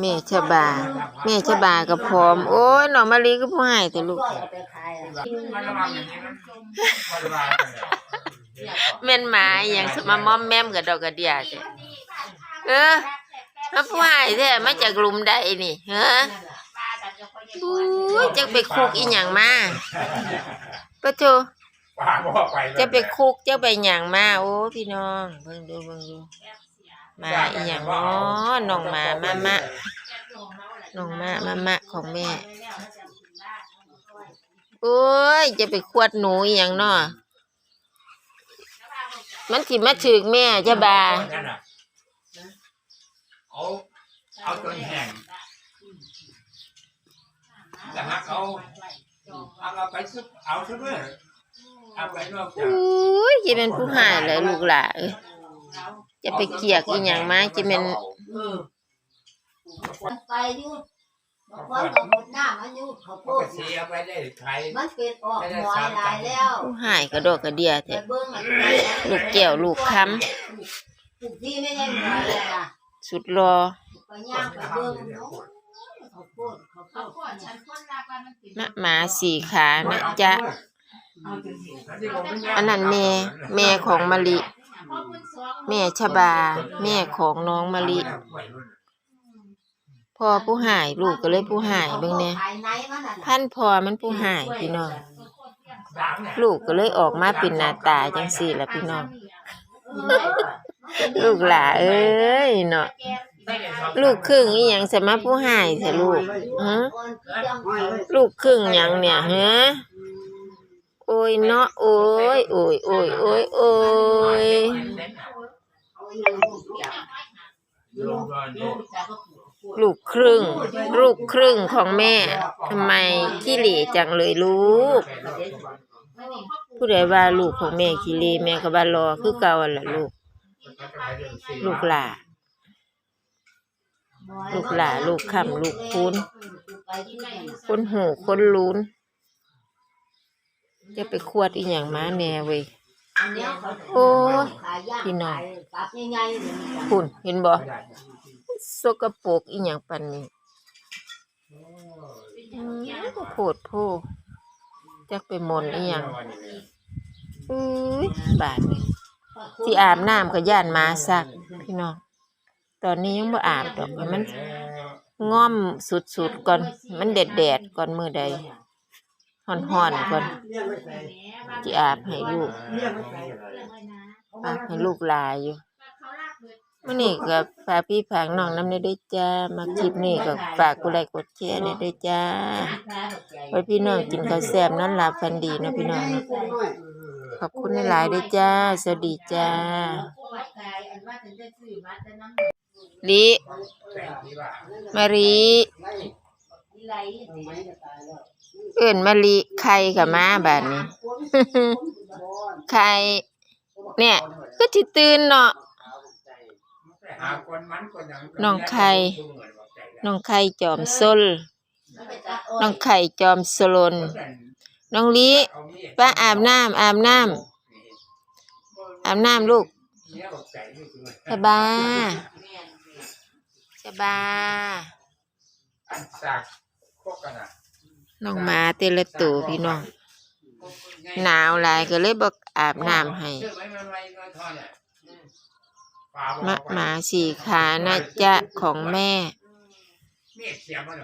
แม่ชะบา แม่ชะบากับพร้อม โอ้ยน้องมะลิก็ผู้ให้แต่ลูกก็เอาไปขายอะมันระวังอย่างนี้มันมันระวังเนี่ยแม่นหมาอหย่างสมามอมแม่มกับดอกกระเดียจ้ะเออมาผู้ให้แท้มาจากหลุมใดนี่ฮะอุ้ยจะไปคุกอีหยังมาปะโจป้าบอกไปเลยจะไปคุกจะไปหยังมาโอ้พี่น้องเบิ่งดูเบิ่งดู มาอีหยังเนาะน้องหมามามะน้องมามามะของแม่โอ้ยจะไปควดหนูอีหยังเนาะมันสิมาถึกแม่จะบานั่นน่ะเอาเอาจนแห้งแต่ฮักเอาเอาเอาไปซึบเอาซึบเลยเอาไปนอกจากอุ้ยจะเป็นผู้หายเลยลูกหล่ะเอ้ย จะไปเกลียกอีหยังมาจะเป็นไปอยู่บางคนก็หมดหน้ามันอยู่เขาปพูกดติเอาไปได้ใครมันเป็นออกหมอยหลายแล้วผู้หายกระดอกกระเดียไปแท้เบิ่งมันไปลูกแก้วลูกคทุกที่ไม่ได้หมอยเลยล่ะำสุดรอไปย่างไปเบิ่งเนาะเขาพูดเขาเขาพูขอดฉันคนรักว่ามันเป็นมะหมาสี่ขานะจ๊ะ อันนั้นแม่แม่ของมะลิ แม่ชบา แม่ของน้องมะลิ พ่อผู้หายลูกก็เลยผู้หายเบิ่งเนี่ยภายในมันน่ะพันพ่อมันผู้หายพี่น้อง ลูกก็เลยออกมาเป็นหน้าตาจังสี่ละพี่น้อง ลูกหล่าเอ้ยเนาะลูกครึ่งอีหยังสมาผู้หายแท้ลูกฮะคนที่ยังเขาลูกครึ่งหยังเนี่ยฮะโอ้ยเนาะโอ้ยโอ้ยโอ้ยโอ้ยโอ้ย ลูกครึ่ง ลูกครึ่งของแม่ทำไมขี้เหร่จังเลยลูก ผู้ใดว่าลูกของแม่ขี้เหร่แม่ก็ว่ารอคือเก่าหั่นล่ะลูก ลูกหล่าลูกหล่าลูกคำลูกคูณคนหูคนลุ้นจะไปควดอีหยังมาแน่เว้ย โอ้พี่น้องคุณเห็นบ่สกปรกอีหยังปานนี้อืมโพดโพจักไปมนอีหยังอุ้ยบาดนี้สิอาบน้ำก็ย่านมาซักพี่น้องตอนนี้ยังบ่อาบดอกมัน ง่อมสุดๆก่อน มันแดดๆก่อนมือใด ฮ้อนๆก่อนสิอาบให้ลูกอาบให้ลูกหลายอยู่มื่อนี้ก็ฝากพี่ฝากน้องน้ำในด้วยจ้า มาคลิปนี้ก็ฝากกดไลค์กดแชร์ในด้วยจ้า ไว้พี่น้องกินข้าวแซ่บนอนหลับฝันดีเนาะพี่น้องเนาะขอบคุณหลายๆด้วยจ้า สวัสดีจ้าลิมารี เอิ่นมารีใครกับมาบาดนี้ใครเนี่ยก็สิตื่นเนาะน้องไข่น้องไข่จอมซนน้องไข่จอมสลนน้องลิป้าอาบน้ำอาบน้ำอาบน้ำลูกสบายสบาย น้องหมาเตละตัวพี่น้อง หนาวหลายก็เลยบอกอาบน้ำให้มะหมาสี่ขานะจ๊ะของแม่เมียเสียมัน